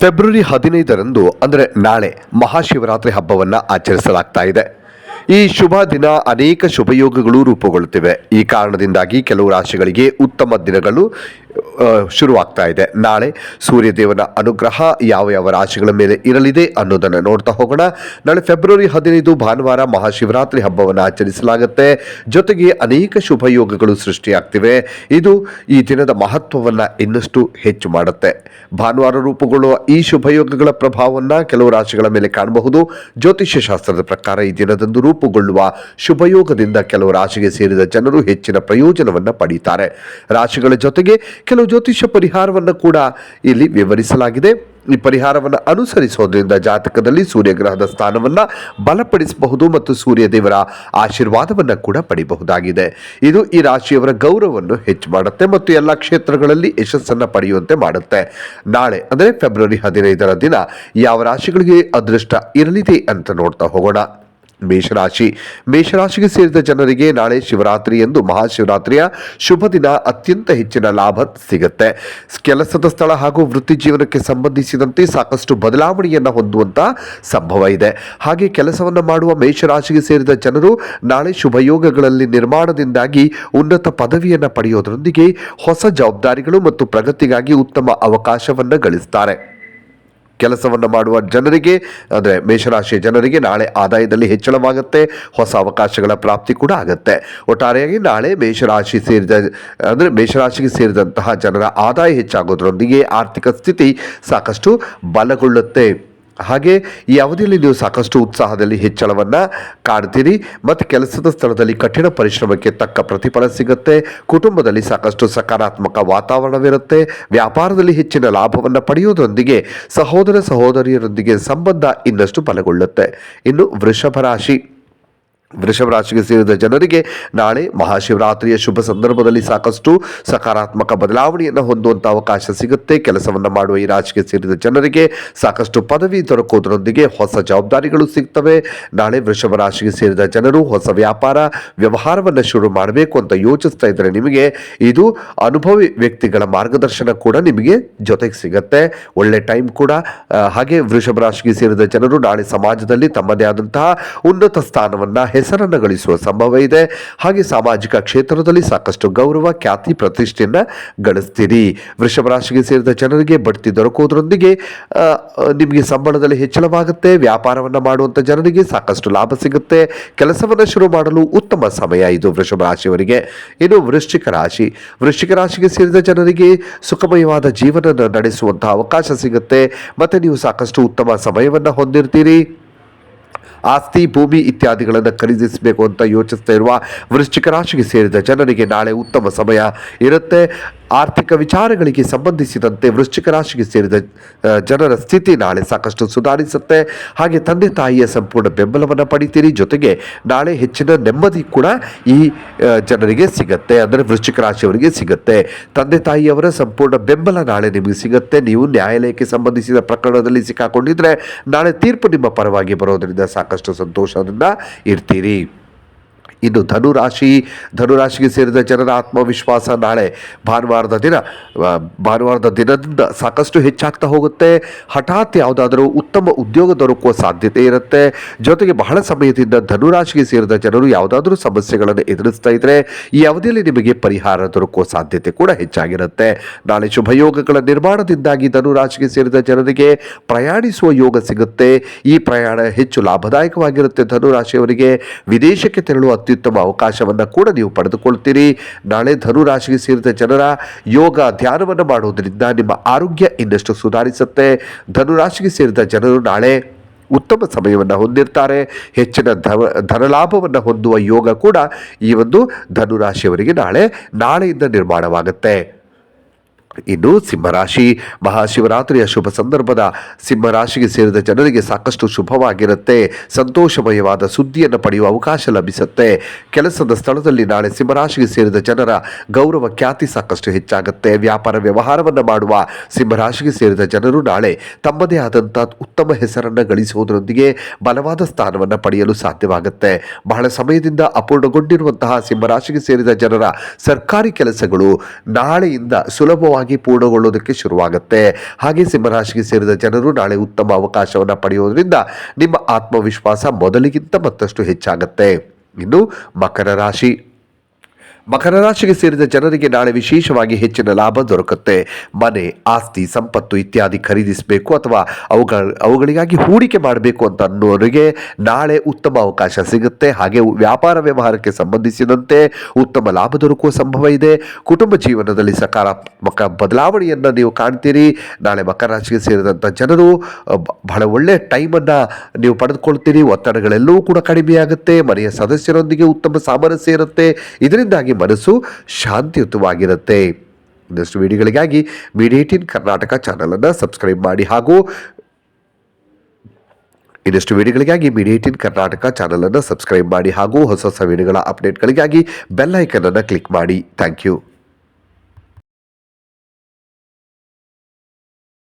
February ಹದಿನೈದರಂದು ಅಂದರೆ ನಾಳೆ ಮಹಾಶಿವರಾತ್ರಿ ಹಬ್ಬವನ್ನು ಆಚರಿಸಲಾಗ್ತಾ ಇದೆ. ಈ ಶುಭ ದಿನ ಅನೇಕ ಶುಭಯೋಗಗಳು ರೂಪುಗೊಳ್ಳುತ್ತಿವೆ. ಈ ಕಾರಣದಿಂದಾಗಿ ಕೆಲವು ರಾಶಿಗಳಿಗೆ ಉತ್ತಮ ದಿನಗಳು ಶುರುವಾಗ್ತಾ ಇದೆ. ನಾಳೆ ಸೂರ್ಯದೇವನ ಅನುಗ್ರಹ ಯಾವ ಯಾವ ರಾಶಿಗಳ ಮೇಲೆ ಇರಲಿದೆ ಅನ್ನೋದನ್ನು ನೋಡ್ತಾ ಹೋಗೋಣ. ನಾಳೆ ಫೆಬ್ರವರಿ ಹದಿನೈದು ಭಾನುವಾರ ಮಹಾಶಿವರಾತ್ರಿ ಹಬ್ಬವನ್ನು ಆಚರಿಸಲಾಗುತ್ತೆ. ಜೊತೆಗೆ ಅನೇಕ ಶುಭಯೋಗಗಳು ಸೃಷ್ಟಿಯಾಗ್ತಿವೆ. ಇದು ಈ ದಿನದ ಮಹತ್ವವನ್ನು ಇನ್ನಷ್ಟು ಹೆಚ್ಚು ಮಾಡುತ್ತೆ. ಭಾನುವಾರ ರೂಪುಗೊಳ್ಳುವ ಈ ಶುಭಯೋಗಗಳ ಪ್ರಭಾವವನ್ನು ಕೆಲವು ರಾಶಿಗಳ ಮೇಲೆ ಕಾಣಬಹುದು. ಜ್ಯೋತಿಷ್ಯ ಶಾಸ್ತ್ರದ ಪ್ರಕಾರ ಈ ದಿನದಂದು ರೂಪುಗೊಳ್ಳುವ ಶುಭಯೋಗದಿಂದ ಕೆಲವು ರಾಶಿಗೆ ಸೇರಿದ ಜನರು ಹೆಚ್ಚಿನ ಪ್ರಯೋಜನವನ್ನು ಪಡೀತಾರೆ. ರಾಶಿಗಳ ಜೊತೆಗೆ ಕೆಲವು ಜ್ಯೋತಿಷ್ಯ ಪರಿಹಾರವನ್ನು ಕೂಡ ಇಲ್ಲಿ ವಿವರಿಸಲಾಗಿದೆ. ಈ ಪರಿಹಾರವನ್ನು ಅನುಸರಿಸೋದ್ರಿಂದ ಜಾತಕದಲ್ಲಿ ಸೂರ್ಯಗ್ರಹದ ಸ್ಥಾನವನ್ನು ಬಲಪಡಿಸಬಹುದು ಮತ್ತು ಸೂರ್ಯ ದೇವರ ಆಶೀರ್ವಾದವನ್ನು ಕೂಡ ಪಡೆಯಬಹುದಾಗಿದೆ ಇದು ಈ ರಾಶಿಯವರ ಗೌರವವನ್ನು ಹೆಚ್ಚು ಮಾಡುತ್ತೆ ಮತ್ತು ಎಲ್ಲ ಕ್ಷೇತ್ರಗಳಲ್ಲಿ ಯಶಸ್ಸನ್ನು ಪಡೆಯುವಂತೆ ಮಾಡುತ್ತೆ. ನಾಳೆ, ಅಂದರೆ ಫೆಬ್ರವರಿ ಹದಿನೈದರ ದಿನ, ಯಾವ ರಾಶಿಗಳಿಗೆ ಅದೃಷ್ಟ ಇರಲಿದೆ ಅಂತ ನೋಡ್ತಾ ಹೋಗೋಣ. ಮೇಷರಾಶಿ. ಮೇಷರಾಶಿಗೆ ಸೇರಿದ ಜನರಿಗೆ ನಾಳೆ ಶಿವರಾತ್ರಿ ಎಂದು ಮಹಾಶಿವರಾತ್ರಿಯ ಶುಭ ದಿನ ಅತ್ಯಂತ ಹೆಚ್ಚಿನ ಲಾಭ ಸಿಗುತ್ತೆ. ಕೆಲಸದ ಸ್ಥಳ ಹಾಗೂ ವೃತ್ತಿ ಜೀವನಕ್ಕೆ ಸಂಬಂಧಿಸಿದಂತೆ ಸಾಕಷ್ಟು ಬದಲಾವಣೆಯನ್ನು ಹೊಂದುವಂತ ಸಂಭವ ಇದೆ. ಹಾಗೆ ಕೆಲಸವನ್ನು ಮಾಡುವ ಮೇಷರಾಶಿಗೆ ಸೇರಿದ ಜನರು ನಾಳೆ ಶುಭಯೋಗಗಳಲ್ಲಿ ನಿರ್ಮಾಣದಿಂದಾಗಿ ಉನ್ನತ ಪದವಿಯನ್ನು ಪಡೆಯೋದರೊಂದಿಗೆ ಹೊಸ ಜವಾಬ್ದಾರಿಗಳು ಮತ್ತು ಪ್ರಗತಿಗಾಗಿ ಉತ್ತಮ ಅವಕಾಶವನ್ನು ಗಳಿಸ್ತಾರೆ. ಕೆಲಸವನ್ನು ಮಾಡುವ ಜನರಿಗೆ, ಅಂದರೆ ಮೇಷರಾಶಿಯ ಜನರಿಗೆ ನಾಳೆ ಆದಾಯದಲ್ಲಿ ಹೆಚ್ಚಳವಾಗುತ್ತೆ, ಹೊಸ ಅವಕಾಶಗಳ ಪ್ರಾಪ್ತಿ ಕೂಡ ಆಗುತ್ತೆ. ಒಟ್ಟಾರೆಯಾಗಿ ನಾಳೆ ಮೇಷರಾಶಿ ಸೇರಿದ, ಅಂದರೆ ಮೇಷರಾಶಿಗೆ ಸೇರಿದಂತಹ ಜನರ ಆದಾಯ ಹೆಚ್ಚಾಗೋದ್ರೊಂದಿಗೆ ಆರ್ಥಿಕ ಸ್ಥಿತಿ ಸಾಕಷ್ಟು ಬಲಗೊಳ್ಳುತ್ತೆ. ಹಾಗೆ ಈ ಅವಧಿಯಲ್ಲಿ ನೀವು ಸಾಕಷ್ಟು ಉತ್ಸಾಹದಲ್ಲಿ ಹೆಚ್ಚಳವನ್ನು ಕಾಣ್ತೀರಿ. ಮತ್ತು ಕೆಲಸದ ಸ್ಥಳದಲ್ಲಿ ಕಠಿಣ ಪರಿಶ್ರಮಕ್ಕೆ ತಕ್ಕ ಪ್ರತಿಫಲ ಸಿಗುತ್ತೆ. ಕುಟುಂಬದಲ್ಲಿ ಸಾಕಷ್ಟು ಸಕಾರಾತ್ಮಕ ವಾತಾವರಣವಿರುತ್ತೆ. ವ್ಯಾಪಾರದಲ್ಲಿ ಹೆಚ್ಚಿನ ಲಾಭವನ್ನು ಪಡೆಯುವುದರೊಂದಿಗೆ ಸಹೋದರ ಸಹೋದರಿಯರೊಂದಿಗೆ ಸಂಬಂಧ ಇನ್ನಷ್ಟು ಬಲಗೊಳ್ಳುತ್ತೆ. ಇನ್ನು ವೃಷಭ ರಾಶಿ. ವೃಷಭ ರಾಶಿಗೆ ಸೇರಿದ ಜನರಿಗೆ ನಾಳೆ ಮಹಾಶಿವರಾತ್ರಿಯ ಶುಭ ಸಂದರ್ಭದಲ್ಲಿ ಸಾಕಷ್ಟು ಸಕಾರಾತ್ಮಕ ಬದಲಾವಣೆಯನ್ನು ಹೊಂದುವಂಥ ಅವಕಾಶ ಸಿಗುತ್ತೆ. ಕೆಲಸವನ್ನು ಮಾಡುವ ಈ ರಾಶಿಗೆ ಸೇರಿದ ಜನರಿಗೆ ಸಾಕಷ್ಟು ಪದವಿ ದೊರಕುವುದರೊಂದಿಗೆ ಹೊಸ ಜವಾಬ್ದಾರಿಗಳು ಸಿಗ್ತವೆ. ನಾಳೆ ವೃಷಭ ರಾಶಿಗೆ ಸೇರಿದ ಜನರು ಹೊಸ ವ್ಯಾಪಾರ, ವ್ಯವಹಾರವನ್ನು ಶುರು ಮಾಡಬೇಕು ಅಂತ ಯೋಚಿಸ್ತಾ ಇದ್ದರೆ ನಿಮಗೆ ಇದು ಅನುಭವಿ ವ್ಯಕ್ತಿಗಳ ಮಾರ್ಗದರ್ಶನ ಕೂಡ ನಿಮಗೆ ಜೊತೆಗೆ ಸಿಗುತ್ತೆ. ಒಳ್ಳೆ ಟೈಮ್ ಕೂಡ. ಹಾಗೆ ವೃಷಭ ರಾಶಿಗೆ ಸೇರಿದ ಜನರು ನಾಳೆ ಸಮಾಜದಲ್ಲಿ ತಮ್ಮದೇ ಆದಂತಹ ಉನ್ನತ ಸ್ಥಾನವನ್ನ ಹೆಸರನ್ನು ಗಳಿಸುವ ಸಂಭವ ಇದೆ. ಹಾಗೆ ಸಾಮಾಜಿಕ ಕ್ಷೇತ್ರದಲ್ಲಿ ಸಾಕಷ್ಟು ಗೌರವ, ಖ್ಯಾತಿ, ಪ್ರತಿಷ್ಠೆಯನ್ನು ಗಳಿಸ್ತೀರಿ. ವೃಷಭ ರಾಶಿಗೆ ಸೇರಿದ ಜನರಿಗೆ ಬಡ್ತಿ ದೊರಕುವುದರೊಂದಿಗೆ ನಿಮಗೆ ಸಂಬಳದಲ್ಲಿ ಹೆಚ್ಚಳವಾಗುತ್ತೆ. ವ್ಯಾಪಾರವನ್ನು ಮಾಡುವಂಥ ಜನರಿಗೆ ಸಾಕಷ್ಟು ಲಾಭ ಸಿಗುತ್ತೆ. ಕೆಲಸವನ್ನು ಶುರು ಮಾಡಲು ಉತ್ತಮ ಸಮಯ ಇದು ವೃಷಭ ರಾಶಿಯವರಿಗೆ. ಇನ್ನು ವೃಶ್ಚಿಕ ರಾಶಿ. ವೃಶ್ಚಿಕ ರಾಶಿಗೆ ಸೇರಿದ ಜನರಿಗೆ ಸುಖಮಯವಾದ ಜೀವನ ನಡೆಸುವಂತಹ ಅವಕಾಶ ಸಿಗುತ್ತೆ. ಮತ್ತೆ ನೀವು ಸಾಕಷ್ಟು ಉತ್ತಮ ಸಮಯವನ್ನು ಹೊಂದಿರ್ತೀರಿ. ಆಸ್ತಿ, ಭೂಮಿ ಇತ್ಯಾದಿಗಳನ್ನು ಖರೀದಿಸಬೇಕು ಅಂತ ಯೋಚಿಸ್ತಾ ಇರುವ ವೃಶ್ಚಿಕ ರಾಶಿಗೆ ಸೇರಿದ ಜನರಿಗೆ ನಾಳೆ ಉತ್ತಮ ಸಮಯ ಇರುತ್ತೆ. ಆರ್ಥಿಕ ವಿಚಾರಗಳಿಗೆ ಸಂಬಂಧಿಸಿದಂತೆ ವೃಶ್ಚಿಕ ರಾಶಿಗೆ ಸೇರಿದ ಜನರ ಸ್ಥಿತಿ ನಾಳೆ ಸಾಕಷ್ಟು ಸುಧಾರಿಸುತ್ತೆ. ಹಾಗೆ ತಂದೆ ತಾಯಿಯ ಸಂಪೂರ್ಣ ಬೆಂಬಲವನ್ನು ಪಡಿತೀರಿ. ಜೊತೆಗೆ ನಾಳೆ ಹೆಚ್ಚಿನ ನೆಮ್ಮದಿ ಕೂಡ ಈ ಜನರಿಗೆ ಸಿಗತ್ತೆ. ಅಂದರೆ ವೃಶ್ಚಿಕ ರಾಶಿಯವರಿಗೆ ಸಿಗುತ್ತೆ. ತಂದೆ ತಾಯಿಯವರ ಸಂಪೂರ್ಣ ಬೆಂಬಲ ನಾಳೆ ನಿಮಗೆ ಸಿಗುತ್ತೆ. ನೀವು ನ್ಯಾಯಾಲಯಕ್ಕೆ ಸಂಬಂಧಿಸಿದ ಪ್ರಕರಣದಲ್ಲಿ ಸಿಕ್ಕಾಕೊಂಡಿದ್ರೆ ನಾಳೆ ತೀರ್ಪು ನಿಮ್ಮ ಪರವಾಗಿ ಬರೋದರಿಂದ ಸಾಕಷ್ಟು ಸಂತೋಷದಿಂದ ಇರ್ತೀರಿ. ಇನ್ನು ಧನುರಾಶಿ, ಧನುರಾಶಿಗೆ ಸೇರಿದ ಜನರ ಆತ್ಮವಿಶ್ವಾಸ ನಾಳೆ ಭಾನುವಾರದ ದಿನ. ಭಾನುವಾರದ ದಿನದಿಂದ ಸಾಕಷ್ಟು ಹೆಚ್ಚಾಗ್ತಾ ಹೋಗುತ್ತೆ. ಹಠಾತ್ ಯಾವುದಾದರೂ ಉತ್ತಮ ಉದ್ಯೋಗ ದೊರಕುವ ಸಾಧ್ಯತೆ ಇರುತ್ತೆ. ಜೊತೆಗೆ ಬಹಳ ಸಮಯದಿಂದ ಧನುರಾಶಿಗೆ ಸೇರಿದ ಜನರು ಯಾವುದಾದರೂ ಸಮಸ್ಯೆಗಳನ್ನು ಎದುರಿಸ್ತಾ ಇದ್ದರೆ ಈ ಅವಧಿಯಲ್ಲಿ ನಿಮಗೆ ಪರಿಹಾರ ದೊರಕುವ ಸಾಧ್ಯತೆ ಕೂಡ ಹೆಚ್ಚಾಗಿರುತ್ತೆ. ನಾಳೆ ಶುಭಯೋಗಗಳ ನಿರ್ಮಾಣದಿಂದಾಗಿ ಧನುರಾಶಿಗೆ ಸೇರಿದ ಜನರಿಗೆ ಪ್ರಯಾಣಿಸುವ ಯೋಗ ಸಿಗುತ್ತೆ. ಈ ಪ್ರಯಾಣ ಹೆಚ್ಚು ಲಾಭದಾಯಕವಾಗಿರುತ್ತೆ ಧನುರಾಶಿಯವರಿಗೆ. ವಿದೇಶಕ್ಕೆ ತೆರಳುವ ಅತ್ಯುತ್ತಮ ಅವಕಾಶವನ್ನು ಕೂಡ ನೀವು ಪಡೆದುಕೊಳ್ತೀರಿ. ನಾಳೆ ಧನುರಾಶಿಗೆ ಸೇರಿದ ಜನರ ಯೋಗ ಧ್ಯಾನವನ್ನು ಮಾಡುವುದರಿಂದ ನಿಮ್ಮ ಆರೋಗ್ಯ ಇನ್ನಷ್ಟು ಸುಧಾರಿಸುತ್ತೆ. ಧನುರಾಶಿಗೆ ಸೇರಿದ ಜನರು ನಾಳೆ ಉತ್ತಮ ಸಮಯವನ್ನು ಹೊಂದಿರ್ತಾರೆ. ಹೆಚ್ಚಿನ ಧವ, ಧನಲಾಭವನ್ನು ಹೊಂದುವ ಯೋಗ ಕೂಡ ಈ ಒಂದು ಧನುರಾಶಿಯವರಿಗೆ ನಾಳೆ, ನಾಳೆಯಿಂದ ನಿರ್ಮಾಣವಾಗುತ್ತೆ. ಇನ್ನು ಸಿಂಹರಾಶಿ, ಮಹಾಶಿವರಾತ್ರಿಯ ಶುಭ ಸಂದರ್ಭದ ಸಿಂಹರಾಶಿಗೆ ಸೇರಿದ ಜನರಿಗೆ ಸಾಕಷ್ಟು ಶುಭವಾಗಿರುತ್ತೆ. ಸಂತೋಷಮಯವಾದ ಸುದ್ದಿಯನ್ನು ಪಡೆಯುವ ಅವಕಾಶ ಲಭಿಸುತ್ತೆ. ಕೆಲಸದ ಸ್ಥಳದಲ್ಲಿ ನಾಳೆ ಸಿಂಹರಾಶಿಗೆ ಸೇರಿದ ಜನರ ಗೌರವ ಖ್ಯಾತಿ ಸಾಕಷ್ಟು ಹೆಚ್ಚಾಗುತ್ತೆ. ವ್ಯಾಪಾರ ವ್ಯವಹಾರವನ್ನು ಮಾಡುವ ಸಿಂಹರಾಶಿಗೆ ಸೇರಿದ ಜನರು ನಾಳೆ ತಮ್ಮದೇ ಆದಂಥ ಉತ್ತಮ ಹೆಸರನ್ನು ಗಳಿಸುವುದರೊಂದಿಗೆ ಬಲವಾದ ಸ್ಥಾನವನ್ನು ಪಡೆಯಲು ಸಾಧ್ಯವಾಗುತ್ತೆ. ಬಹಳ ಸಮಯದಿಂದ ಅಪೂರ್ಣಗೊಂಡಿರುವಂತಹ ಸಿಂಹರಾಶಿಗೆ ಸೇರಿದ ಜನರ ಸರ್ಕಾರಿ ಕೆಲಸಗಳು ನಾಳೆಯಿಂದ ಸುಲಭವಾಗಿ ವೇಗವಾಗಿ ಪೂರ್ಣಗೊಳ್ಳುವುದಕ್ಕೆ ಶುರುವಾಗುತ್ತೆ. ಹಾಗೆ ಸಿಂಹರಾಶಿಗೆ ಸೇರಿದ ಜನರು ನಾಳೆ ಉತ್ತಮ ಅವಕಾಶವನ್ನು ಪಡೆಯುವುದರಿಂದ ನಿಮ್ಮ ಆತ್ಮವಿಶ್ವಾಸ ಮೊದಲಿಗಿಂತ ಮತ್ತಷ್ಟು ಹೆಚ್ಚಾಗುತ್ತೆ. ಇನ್ನು ಮಕರ ರಾಶಿ. ಮಕರ ರಾಶಿಗೆ ಸೇರಿದ ಜನರಿಗೆ ನಾಳೆ ವಿಶೇಷವಾಗಿ ಹೆಚ್ಚಿನ ಲಾಭ ದೊರಕುತ್ತೆ. ಮನೆ, ಆಸ್ತಿ, ಸಂಪತ್ತು ಇತ್ಯಾದಿ ಖರೀದಿಸಬೇಕು ಅಥವಾ ಅವುಗಳ, ಅವುಗಳಿಗಾಗಿ ಹೂಡಿಕೆ ಮಾಡಬೇಕು ಅಂತ ಅನ್ನೋರಿಗೆ ನಾಳೆ ಉತ್ತಮ ಅವಕಾಶ ಸಿಗುತ್ತೆ. ಹಾಗೆ ವ್ಯಾಪಾರ ವ್ಯವಹಾರಕ್ಕೆ ಸಂಬಂಧಿಸಿದಂತೆ ಉತ್ತಮ ಲಾಭ ದೊರಕುವ ಸಂಭವ ಇದೆ. ಕುಟುಂಬ ಜೀವನದಲ್ಲಿ ಸಕಾರಾತ್ಮಕ ಬದಲಾವಣೆಯನ್ನು ನೀವು ಕಾಣ್ತೀರಿ. ನಾಳೆ ಮಕರ ರಾಶಿಗೆ ಸೇರಿದಂಥ ಜನರು ಬಹಳ ಒಳ್ಳೆಯ ಟೈಮನ್ನು ನೀವು ಪಡೆದುಕೊಳ್ತೀರಿ. ಒತ್ತಡಗಳೆಲ್ಲವೂ ಕೂಡ ಕಡಿಮೆಯಾಗುತ್ತೆ. ಮನೆಯ ಸದಸ್ಯರೊಂದಿಗೆ ಉತ್ತಮ ಸಾಮರಸ್ಯ ಇರುತ್ತೆ. ಇದರಿಂದಾಗಿ ಮನಸ್ಸು ಶಾಂತಿಯುತವಾಗಿರುತ್ತೆ. ಇನ್ನಷ್ಟು ವಿಡಿಯೋಗಳಿಗಾಗಿ ಮೀಡಿಯೇಟಿನ್ ಕರ್ನಾಟಕ ಚಾನಲನ್ನು ಸಬ್ಸ್ಕ್ರೈಬ್ ಮಾಡಿ ಹಾಗೂ ಇನ್ನಷ್ಟು ವಿಡಿಯೋಗಳಿಗಾಗಿ ಮೀಡಿಯೇಟಿನ್ ಕರ್ನಾಟಕ ಚಾನಲನ್ನು ಸಬ್ಸ್ಕ್ರೈಬ್ ಮಾಡಿ ಹಾಗೂ ಹೊಸ ಹೊಸ ವಿಡಿಯೋಗಳ ಅಪ್ಡೇಟ್ಗಳಿಗಾಗಿ ಬೆಲ್ ಐಕನನ್ನು ಕ್ಲಿಕ್ ಮಾಡಿ. Thank you.